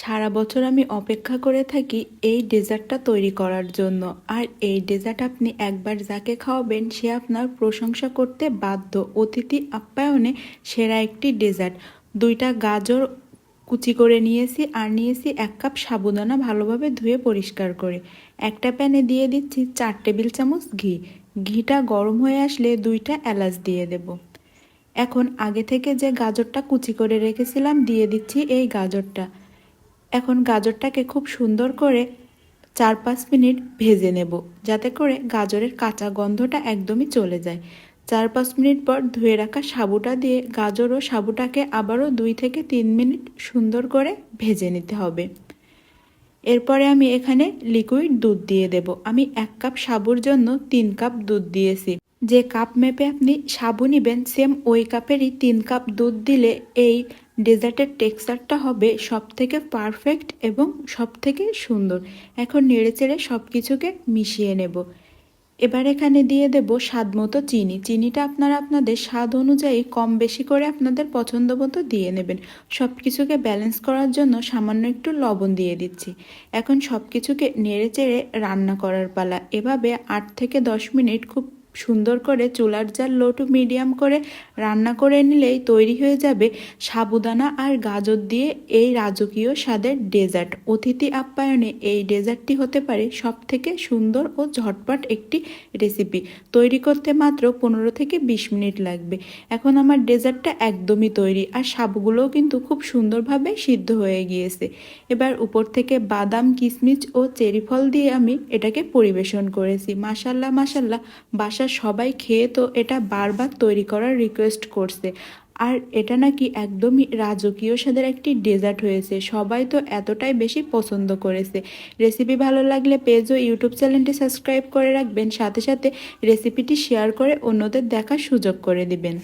সারা বছর আমি অপেক্ষা করে থাকি এই ডেজার্টটা তৈরি করার জন্য। আর এই ডেজার্ট আপনি একবার যাকে খাওয়াবেন, সে আপনার প্রশংসা করতে বাধ্য। অতিথি আপ্যায়নে সেরা একটি ডেজার্ট। দুইটা গাজর কুচি করে নিয়েছি আর নিয়েছি এক কাপ সাবুদানা ভালোভাবে ধুয়ে পরিষ্কার করে। একটা প্যানে দিয়ে দিচ্ছি চার টেবিল চামচ ঘি। ঘিটা গরম হয়ে আসলে দুইটা এলাচ দিয়ে দেবো। এখন আগে থেকে যে গাজরটা কুচি করে রেখেছিলাম, দিয়ে দিচ্ছি এই গাজরটা। এখন গাজরটাকে খুব সুন্দর করে চার পাঁচ মিনিট ভেজে নেব, যাতে করে গাজরের কাঁচা গন্ধটা একদমই চলে যায়। চার পাঁচ মিনিট পর ধুয়ে রাখা সাবুটা দিয়ে গাজর ও সাবুটাকে আবারও দুই থেকে তিন মিনিট সুন্দর করে ভেজে নিতে হবে। এরপরে আমি এখানে লিকুইড দুধ দিয়ে দেব। আমি এক কাপ সাবুর জন্য তিন কাপ দুধ দিয়েছি। যে কাপ মেপে আপনি সাবু নেবেন, সেম ওই কাপেরই তিন কাপ দুধ দিলে এই ডেজার্টের টেক্সচারটা হবে সব থেকে পারফেক্ট এবং সব থেকে সুন্দর। এখন নেড়ে চেড়ে সব কিছুকে মিশিয়ে নেব। এবার এখানে দিয়ে দেব স্বাদ মতো চিনি। চিনিটা আপনারা আপনাদের স্বাদ অনুযায়ী কম বেশি করে আপনাদের পছন্দ মতো দিয়ে নেবেন। সব কিছুকে ব্যালেন্স করার জন্য সামান্য একটু লবণ দিয়ে দিচ্ছি। এখন সব কিছুকে নেড়ে চেড়ে রান্না করার পালা। এভাবে আট থেকে দশ মিনিট খুব সুন্দর করে চুলার জাল লো টু মিডিয়াম করে রান্না করে নিলেই তৈরি হয়ে যাবে সাবুদানা আর গাজর দিয়ে এই রাজকীয় স্বাদের ডেজার্ট। অতিথি আপ্যায়নে এই ডেজার্টটি হতে পারে সব থেকে সুন্দর ও ঝটপট একটি রেসিপি তৈরি করতে মাত্র পনেরো থেকে বিশ মিনিট লাগবে। এখন আমার ডেজার্টটা একদমই তৈরি আর সাবুগুলোও কিন্তু খুব সুন্দরভাবে সিদ্ধ হয়ে গিয়েছে। এবার উপর থেকে বাদাম কিশমিশ ও চেরি ফল দিয়ে আমি এটাকে পরিবেশন করেছি। মাসাল্লাহ মাসাল্লাহ বাসার সবাই খেয়ে তো এটা বারবার তৈরি করার রিকোয়েস্ট করছে। আর এটা নাকি একদমই রাজকীয় স্বাদের একটি ডেজার্ট হয়েছে। সবাই তো এতটাই বেশি পছন্দ করেছে। রেসিপি ভালো লাগলে পেজ ও ইউটিউব চ্যানেলটি সাবস্ক্রাইব করে রাখবেন। সাথে সাথে রেসিপিটি শেয়ার করে অন্যদের দেখার সুযোগ করে দিবেন।